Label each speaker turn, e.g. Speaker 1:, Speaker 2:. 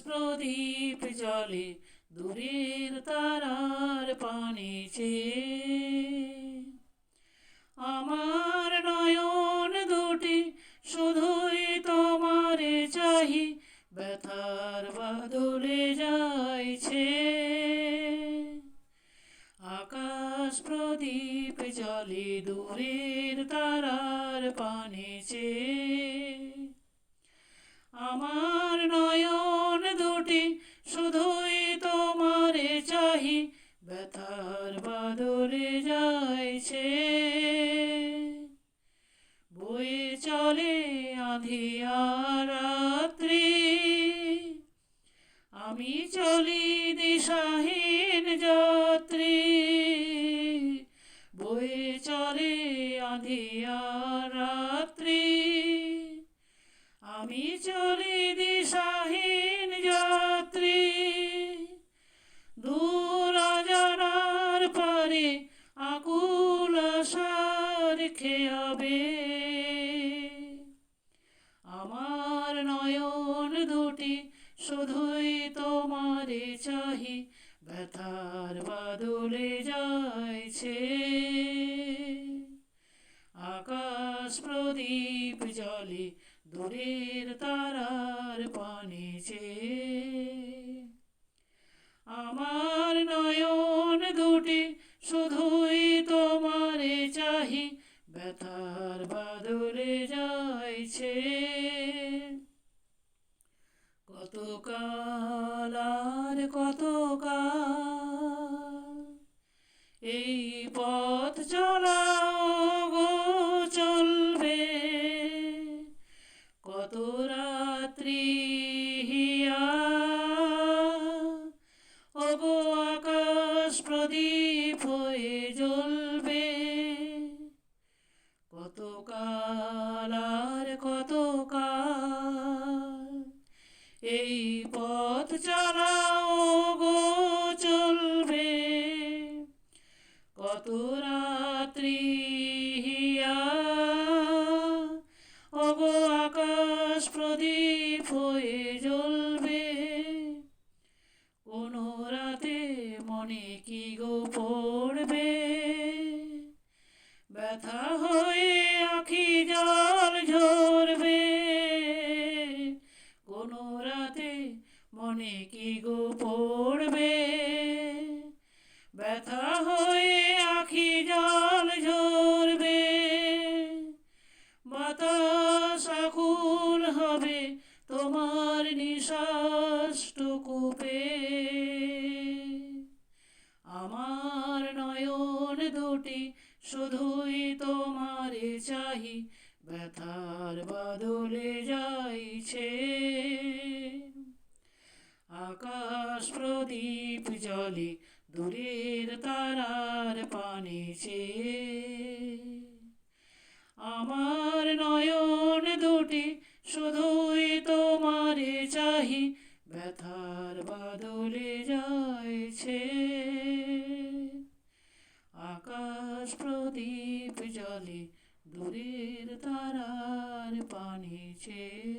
Speaker 1: প্রদীপ জলে, দূরের তারার পানে চেয়ে আমার নয়ন দুটি, শুধুই তোমারে চাহি, ব্যথার বাদলে যাইছে। আকাশ প্রদীপ জলে, দূরের তারার পানে চেয়ে ব্যথার বাদলে যাইছে। বয়ে চলে আধিয়ার রাত্রি আমি চলি দিশাহীন যাত্রী। বয়ে চলে আধিয়ার রাত্রি আমি চলি চাহি ব্যথার বাদলে যাইছে। আকাশ প্রদীপ জলে দূরের তারার পানে চেয়ে। আমার নয়ন দুটি, শুধুই তোমারে চাহি, ব্যথার বাদলে যাইছে। কত কাল আর কত এই পথ চলাও গো চলবে। কত রাত্রি হিয়া, ওগো আকাশ প্রদীপ এই পথ চলাও গো চলবে। কত রাত্রি হিয়া। অগো আকাশ প্রদীপ হয়ে জ্বলবে। মনে কি গো পড়বে? ব্যথা হয়ে আখি জল ঝরবে। বাতাস আকুল হবে তোমার নিঃশ্বাসটুকুপে আমার নয়ন দুটি শুধুই তোমারে চাহি, ব্যথার বাদলে যাইছে। আকাশ প্রদীপ জলে দূরের তারার পানে চেয়ে। আমার নয়ন দুটি, শুধুই তোমারে চাহি, ব্যথার বাদলে যাইছে। আকাশ প্রদীপ জলে দূরের তারার পানি চেয়ে। ধন্যবাদ